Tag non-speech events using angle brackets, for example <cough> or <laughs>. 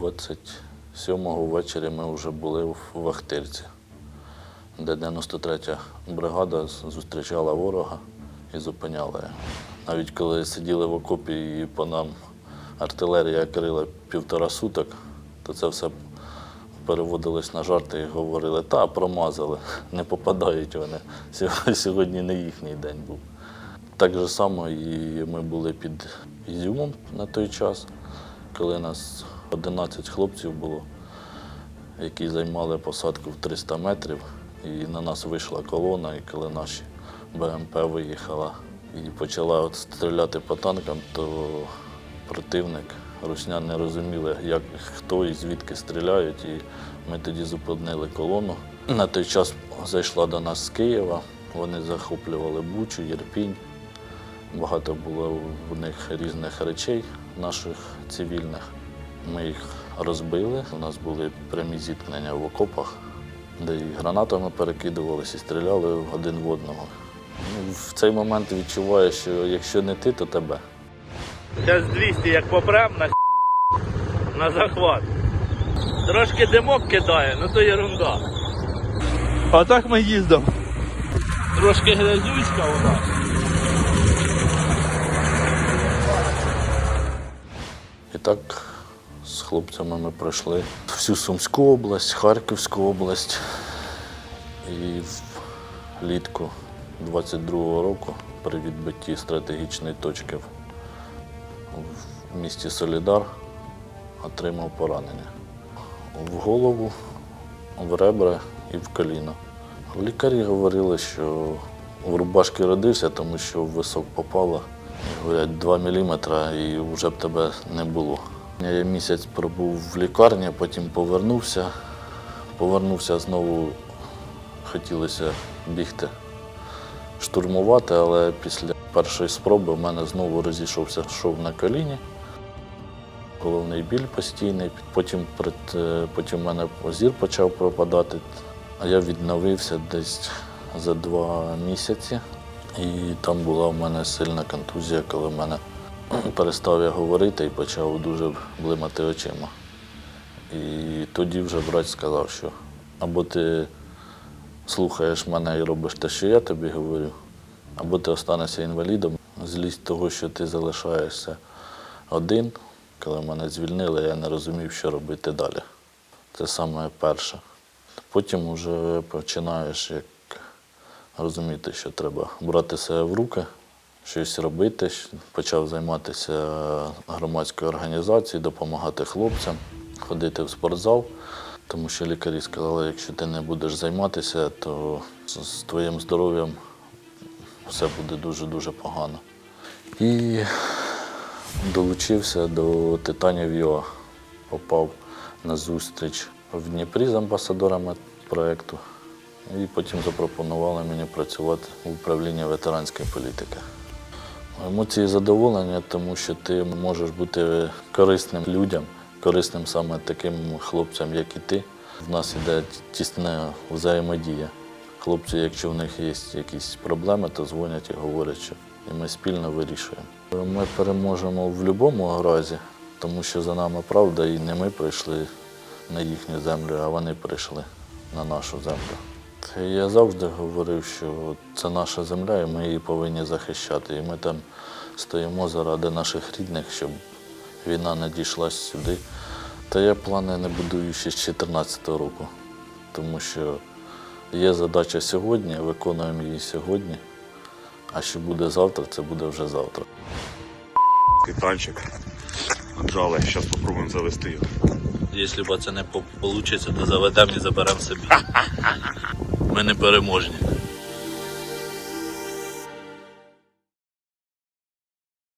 27-го ввечері ми вже були в Вахтирці, де 93-я бригада зустрічала ворога і зупиняла його. Навіть коли сиділи в окопі і по нам артилерія крила півтора суток, то це все переводилось на жарти і говорили, та промазали, не попадають вони. Сьогодні- не їхній день був. Так же само і ми були під Ізюмом на той час, коли нас 11 хлопців було, які займали посадку в 300 метрів. І на нас вийшла колона, і коли наші БМП виїхала і почала от стріляти по танкам, то противник, русня не розуміли, як хто і звідки стріляють. І ми тоді зупинили колону. На той час зайшла до нас з Києва. Вони захоплювали Бучу, Єрпінь. Багато було в них різних речей наших цивільних. Ми їх розбили. У нас були прямі зіткнення в окопах, де і гранатами перекидувалися, і стріляли один в одного. Ну, в цей момент відчуваєш, що якщо не ти, то тебе. Зараз 200 як попрем на на захват. Трошки димок кидає, ну то ерунда. А так ми їздимо. Трошки грязючка у нас. І так хлопцями ми пройшли всю Сумську область, Харківську область. І влітку 22-го року при відбитті стратегічної точки в- місті Солідар отримав поранення в голову, в ребра і в коліно. Лікарі говорили, що в рубашки родився, тому що в висок попало. Говорять, 2 мм і вже б тебе не було. Я місяць пробув в лікарні, потім повернувся. Повернувся знову, хотілося бігти, штурмувати, але після першої спроби в мене знову розійшовся шов на коліні. Головний біль постійний, потім, е, потім в мене зір почав пропадати, а я відновився десь за два місяці. І там була в мене сильна контузія, коли в мене перестав я говорити і почав дуже блимати очима. І тоді вже брат сказав, що або ти слухаєш мене і робиш те, що я тобі говорю, або ти останешся інвалідом. Злість того, що ти залишаєшся один. Коли мене звільнили, я не розумів, що робити далі. Це саме перше. Потім вже починаєш як розуміти, що треба брати себе в руки, щось робити. Почав займатися громадською організацією, допомагати хлопцям, ходити в спортзал, тому що лікарі сказали, якщо ти не будеш займатися, то з твоїм здоров'ям все буде дуже-дуже погано. І долучився до Титанів ЮА. Попав на зустріч в Дніпрі з амбасадорами проєкту. І потім запропонували мені працювати в управлінні ветеранської політики. Емоції задоволення, тому що ти можеш бути корисним людям, корисним саме таким хлопцям, як і ти. В нас іде тісна взаємодія. Хлопці, якщо в них є якісь проблеми, то дзвонять і говорять, що і ми спільно вирішуємо. Ми переможемо в будь-якому разі, тому що за нами правда, і не ми прийшли на їхню землю, а вони прийшли на нашу землю. Я завжди говорив, що це наша земля, і ми її повинні захищати. І ми там стоїмо заради наших рідних, щоб війна не дійшла сюди. Та я плани не будую ще з 2014 року, тому що є задача сьогодні, виконуємо її сьогодні. А що буде завтра, це буде вже завтра. Танчик. Отжали, зараз спробуємо завести його. Якщо б це не вийде, то заведемо і заберемо собі. <laughs> Ми не переможні.